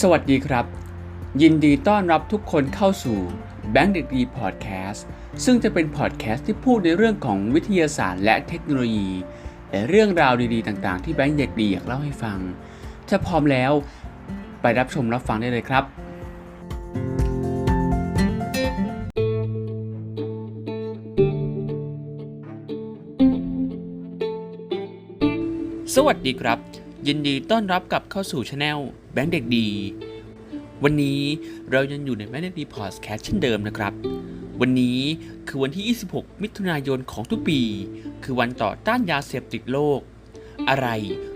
สวัสดีครับ ยินดีต้อนรับทุกคนเข้าสู่ Bank เด็กดีพอดแคสต์ซึ่งจะเป็นพอดแคสต์ที่พูดในเรื่องของวิทยาศาสตร์และเทคโนโลยี และเรื่องราวดีๆ ต่างๆ ที่แบงค์เด็กดีอยากเล่าให้ฟัง ถ้าพร้อมแล้วไปรับชมรับฟังได้เลยครับ สวัสดีครับ ยินดีต้อนรับกลับเข้าสู่ช anel แบงค์เด็กดี วันนี้เรายังอยู่ในแบงค์เด็กดีพอดแคสต์เช่นเดิมนะครับ วันนี้คือวันที่ 26 มิถุนายนของทุกปี คือวันต่อต้านยาเสพติดโลก อะไร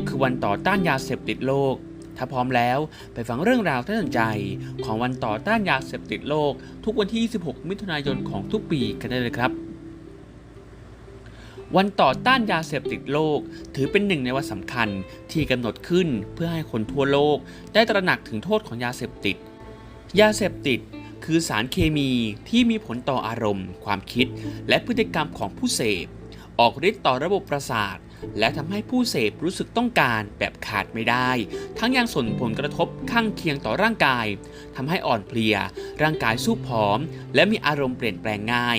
คือวันต่อต้านยาเสพติดโลก ถ้าพร้อมแล้วไปฟังเรื่องราวที่น่าสนใจ ของวันต่อต้านยาเสพติดโลก ทุกวันที่ 26 มิถุนายนของทุกปีกันได้เลยครับ วันต่อต้านยาเสพติดโลก ถือเป็นหนึ่งในวันสำคัญที่กำหนดขึ้นเพื่อให้คนทั่วโลก ได้ตระหนักถึงโทษของยาเสพติด ยาเสพติดคือสารเคมีที่มีผลต่ออารมณ์ ความคิด และพฤติกรรมของผู้เสพ ออกฤทธิ์ต่อระบบประสาท และทำให้ผู้เสพรู้สึกต้องการแบบขาดไม่ได้ ทั้งยังส่งผลกระทบข้างเคียงต่อร่างกายทำให้อ่อนเพลีย ร่างกายสู้ผอม และมีอารมณ์เปลี่ยนแปลงง่าย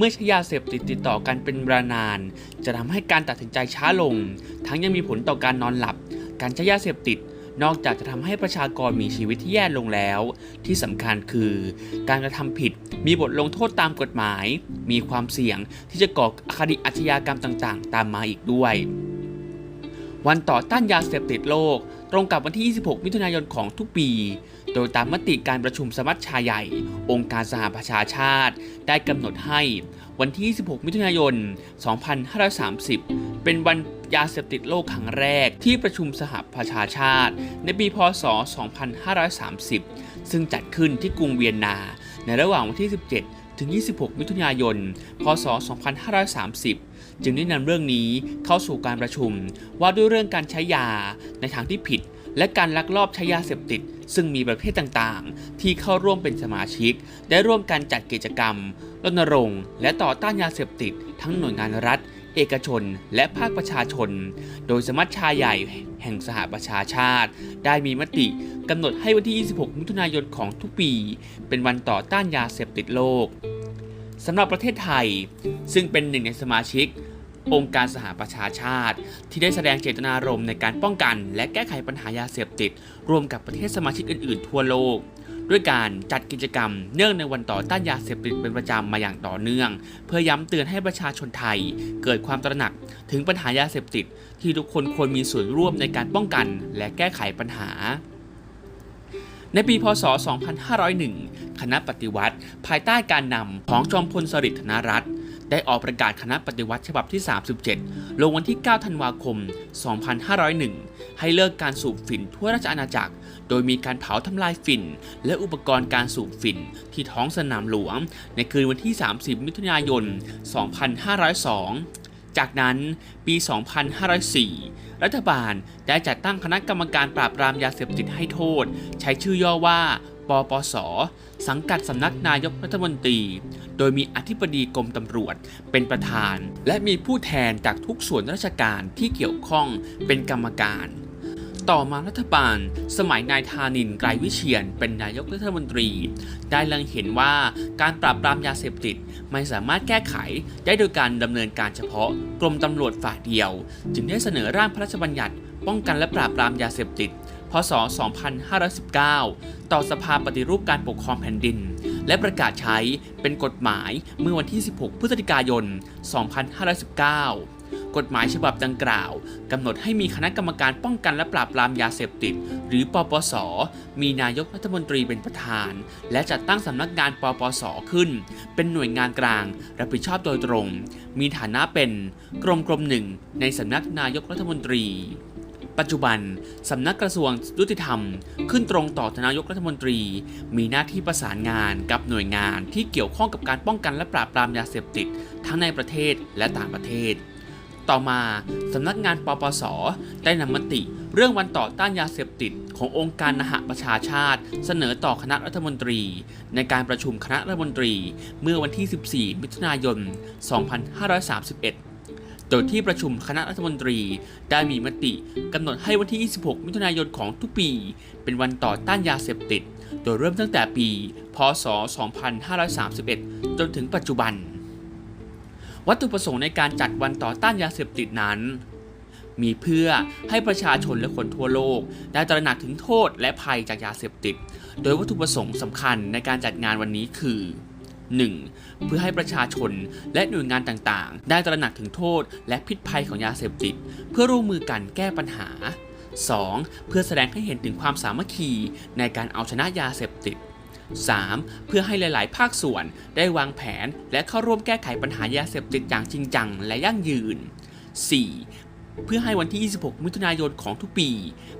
เมื่อใช้ยาเสพติดติดต่อกันเป็นเวลานาน จะทำให้การตัดสินใจช้าลง ทั้งยังมีผลต่อการนอนหลับ การใช้ยาเสพติด นอกจากจะทำให้ประชากรมีชีวิตที่แย่ลงแล้ว ที่สำคัญคือ การกระทำผิดมีบทลงโทษตามกฎหมาย มีความเสี่ยงที่จะก่อคดีอาชญากรรมต่างๆ ตามมาอีกด้วย วันต่อต้านยาเสพติดโลก ตรงกับวันที่ 26 มิถุนายนของทุกปี โดยตามมติการประชุมสมัชชาใหญ่ องค์การสหประชาชาติ ได้กำหนดให้วันที่ 26 มิถุนายน 2530 เป็นวันยาเสพติดโลกครั้งแรกที่ประชุมสหประชาชาติ ในปีพศ 2530 ซึ่งจัดขึ้นที่กรุงเวียนนา ในระหว่างวันที่ 17 ถึง 26 มิถุนายน พศ 2530 จึงได้นำเรื่องนี้เข้าสู่การประชุม ว่าด้วยเรื่องการใช้ยาในทางที่ผิด และการลักลอบใช้ยาเสพติด ซึ่งมีประเภทต่างๆ ที่เข้าร่วมเป็นสมาชิก ได้ร่วมกันจัดกิจกรรมรณรงค์และต่อต้านยาเสพติด ทั้งหน่วยงานรัฐ เอกชน และภาคประชาชน โดยสมัชชาใหญ่แห่งสหประชาชาติ ได้มีมติกำหนดให้วันที่ 26 มิถุนายนของทุกปี เป็นวันต่อต้านยาเสพติดโลกสำหรับประเทศไทย ซึ่งเป็นหนึ่งในสมาชิก องค์การสหประชาชาติ ที่ได้แสดงเจตนารมณ์ในการป้องกัน และแก้ไขปัญหายาเสพติด ร่วมกับประเทศสมาชิกอื่น ๆ ทั่วโลก ด้วยการจัดกิจกรรมเนื่องในวันต่อต้านยาเสพติดเป็นประจำมาอย่างต่อเนื่อง เพื่อย้ำเตือนให้ประชาชนไทย เกิดความตระหนักถึงปัญหายาเสพติด ที่ทุกคนควรมีส่วนร่วมในการป้องกัน และแก้ไขปัญหาในปีพศ 2501 คณะปฏิวัติ ภายใต้การนำของจอมพลสฤษดิ์ธนรัตน์ ได้ออกประกาศคณะปฏิวัติฉบับที่ 37 ลงวันที่ 9 ธันวาคม 2501 ให้เลิกการสูบฝิ่นทั่วราชอาณาจักร โดยมีการเผาทำลายฝิ่น และอุปกรณ์การสูบฝิ่นที่ท้องสนามหลวง ในคืนวันที่ 30 มิถุนายน 2502จากนั้นปี 2504 รัฐบาลได้จัดตั้งคณะกรรมการปราบปรามยาเสพติดให้โทษ ใช้ชื่อย่อว่า ปปส สังกัดสำนักนายกรัฐมนตรี โดยมีอธิบดีกรมตำรวจเป็นประธาน และมีผู้แทนจากทุกส่วนราชการที่เกี่ยวข้องเป็นกรรมการ ต่อมารัฐบาล สมัยนายธานินไกรวิเชียน เป็นนายกรัฐมนตรี ได้เล็งเห็นว่าการปราบปรามยาเสพติดไม่สามารถแก้ไขได้โดยการดำเนินการเฉพาะกรมตำรวจฝ่ายเดียว จึงได้เสนอร่างพระราชบัญญัติ ป้องกันและปราบปรามยาเสพติดพศ 2519 ต่อสภาปฏิรูปการปกครองแผ่นดิน และประกาศใช้เป็นกฎหมายเมื่อวันที่ 16 พฤศจิกายน 2519กฎหมายฉบับดังกล่าวกำหนดให้มีคณะกรรมการป้องกันและปราบปรามยาเสพติด หรือปปส มีนายกรัฐมนตรีเป็นประธาน และจัดตั้งสำนักงานปปส ขึ้น เป็นหน่วยงานกลาง รับผิดชอบโดยตรง มีฐานะเป็นกรมกรมหนึ่งในสำนักนายกรัฐมนตรี ปัจจุบัน สำนักกระทรวงยุติธรรม ขึ้นตรงต่อทนายกรัฐมนตรี มีหน้าที่ประสานงานกับหน่วยงานที่เกี่ยวข้องกับการป้องกันและปราบปรามยาเสพติด ทั้งในประเทศและต่างประเทศ ต่อมาสำนักงานปปส ได้นำมติ เรื่องวันต่อต้านยาเสพติด ขององค์การนหประชาชาติ เสนอต่อคณะรัฐมนตรี ในการประชุมคณะรัฐมนตรี เมื่อวันที่ 14 มิถุนายน 2531 โดยที่ประชุมคณะรัฐมนตรีได้มีมติกำหนดให้วันที่ 26 มิถุนายนของทุกปี เป็นวันต่อต้านยาเสพติด โดยเริ่มตั้งแต่ปี พศ 2531 จนถึงปัจจุบัน วัตถุประสงค์ในการจัดวันต่อต้านยาเสพติดนั้น มีเพื่อให้ประชาชนและคนทั่วโลก ได้ตระหนักถึงโทษและภัยจากยาเสพติด โดยวัตถุประสงค์สำคัญในการจัดงานวันนี้คือ 1. เพื่อให้ประชาชนและหน่วยงานต่างๆ ได้ตระหนักถึงโทษและพิษภัยของยาเสพติด เพื่อร่วมมือกันแก้ปัญหา 2. เพื่อแสดงให้เห็นถึงความสามัคคีในการเอาชนะยาเสพติด 3. เพื่อให้หลาย ๆ ภาคส่วนได้วางแผนและเข้าร่วมแก้ไขปัญหายาเสพติดอย่างจริงจังและยั่งยืน 4. เพื่อให้วันที่ 26 มิถุนายนของทุกปี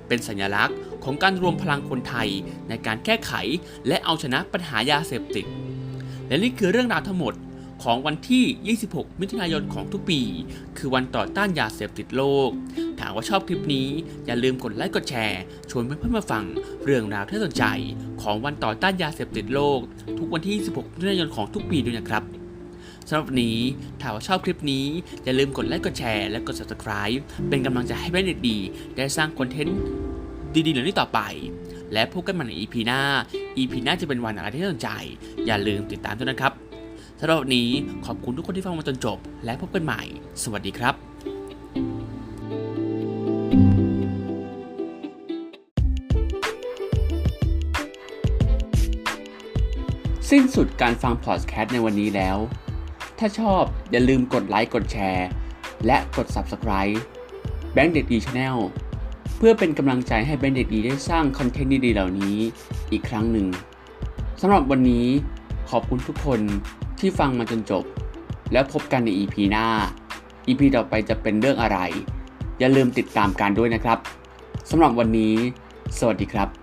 เป็นสัญลักษณ์ของการรวมพลังคนไทยในการแก้ไขและเอาชนะปัญหายาเสพติด และนี่คือเรื่องราวทั้งหมดของวันที่ 26 มิถุนายนของทุกปี คือวันต่อต้านยาเสพติดโลกถ้าหากว่าชอบคลิปนี้ อย่าลืมกดไลค์กดแชร์ ชวนเพื่อนๆมาฟัง เรื่องราวที่สนใจ ของวันต่อต้านยาเสพติดโลก ทุกวันที่ 26 มิถุนายนของทุกปีด้วยนะครับสำหรับนนี้ถ้าว่าชอบคลิปนี้ อย่าลืมกดไลค์กดแชร์และกด subscribe เป็นกำลังใจให้แม่เด็กดี ได้สร้างคอนเทนต์ดีๆเหล่านี้ต่อไป และพบกันใหม่ใน EP หน้า EP หน้าจะเป็นวันอะไรที่น่าสนใจ อย่าลืมติดตามด้วยนะครับสำหรับวันนี้ขอบคุณทุกคนที่ฟังมาจนจบ และพบกันใหม่ สวัสดีครับสิ้นสุดการฟังพอดแคสต์ในวันนี้แล้ว ถ้าชอบอย่าลืมกดไลค์ กดแชร์ และกด Subscribe แบงค์เด็กดีชาแนล เพื่อเป็นกำลังใจให้แบรนด์เด็กดีได้สร้างคอนเทนต์ดีๆเหล่านี้อีกครั้งหนึ่งสำหรับวันนี้ขอบคุณทุกคนที่ฟังมาจนจบ แล้วพบกันใน EP หน้า EP ต่อไปจะเป็นเรื่องอะไร อย่าลืมติดตามกันด้วยนะครับสำหรับวันนี้ สวัสดีครับ